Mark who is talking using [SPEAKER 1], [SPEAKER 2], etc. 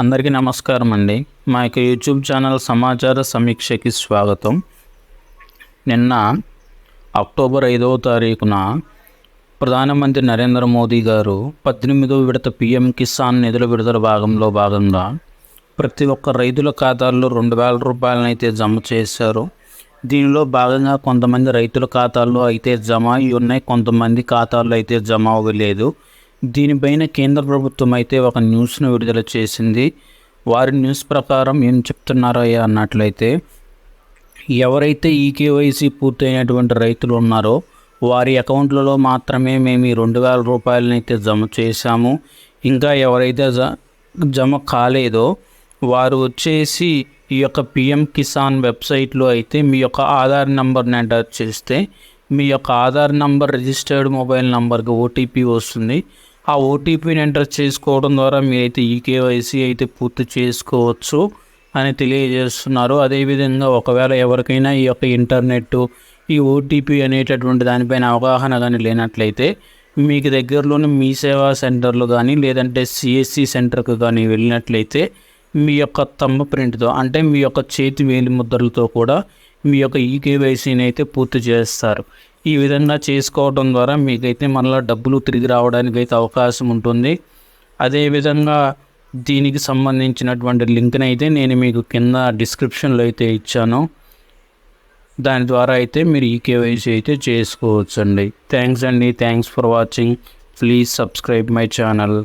[SPEAKER 1] అందరికీ నమస్కారం అండి. మా యొక్క యూట్యూబ్ ఛానల్ సమాచార సమీక్షకి స్వాగతం. నిన్న అక్టోబర్ ఐదవ తారీఖున ప్రధానమంత్రి నరేంద్ర మోదీ గారు పద్దెనిమిదవ విడత పిఎం కిసాన్ నిధుల విడుదల భాగంలో భాగంగా ప్రతి ఒక్క రైతుల ఖాతాల్లో రెండు వేల రూపాయలను అయితే జమ చేశారు. దీనిలో భాగంగా కొంతమంది రైతుల ఖాతాల్లో అయితే జమ అయి ఉన్నాయి. కొంతమంది ఖాతాల్లో అయితే జమ అవ్వలేదు. దీనిపైన కేంద్ర ప్రభుత్వం అయితే ఒక న్యూస్ను విడుదల చేసింది. వారి న్యూస్ ప్రకారం ఏం చెప్తున్నారో అన్నట్లయితే ఎవరైతే ఈ కేవైసీ పూర్తయినటువంటి రైతులు ఉన్నారో వారి అకౌంట్లలో మాత్రమే మేము ఈ రెండు వేల రూపాయలనైతే జమ చేశాము. ఇంకా ఎవరైతే జ- జమ కాలేదో వారు వచ్చేసి ఈ యొక్క పిఎం కిసాన్ వెబ్సైట్లో అయితే మీ యొక్క ఆధార్ నెంబర్ని ఎంటర్ చేస్తే మీ యొక్క ఆధార్ నంబర్ రిజిస్టర్డ్ మొబైల్ నంబర్కి ఓటీపీ వస్తుంది. ఆ ఓటీపీని ఎంటర్ చేసుకోవడం ద్వారా మీరైతే ఈ కేవైసీ అయితే పూర్తి చేసుకోవచ్చు అని తెలియజేస్తున్నారు. అదేవిధంగా ఒకవేళ ఎవరికైనా ఈ యొక్క ఇంటర్నెట్ ఈ ఓటీపీ అనేటటువంటి దానిపైన అవగాహన కానీ లేనట్లయితే మీకు దగ్గరలోని మీ సేవా సెంటర్లు కానీ లేదంటే సిఎస్సి సెంటర్కు కానీ వెళ్ళినట్లయితే మీ యొక్క తమ్మ ప్రింట్తో అంటే మీ యొక్క చేతి వేలి ముద్రలతో కూడా మీ యొక్క ఈ కేవైసీని అయితే పూర్తి చేస్తారు. ఈ విధంగా చేసుకోవడం ద్వారా మీకైతే మళ్ళీ డబ్బులు తిరిగి రావడానికి అయితే అవకాశం ఉంటుంది. అదేవిధంగా దీనికి సంబంధించినటువంటి లింక్ని అయితే నేను మీకు కింద డిస్క్రిప్షన్లో అయితే ఇచ్చాను. దాని ద్వారా అయితే మీరు ఈ కేవైసీ అయితే చేసుకోవచ్చండి. థ్యాంక్స్ అండి. Thanks for watching. Please subscribe my channel.